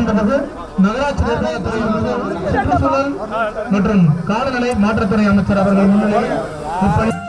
மாண்புமிகு நகராட்சி நிர்வாகத்துறை அமைச்சர் சுற்றுச்சூழல் மற்றும் காலநிலை மாற்றத்துறை அமைச்சர் அவர்கள் முன்னிலையில்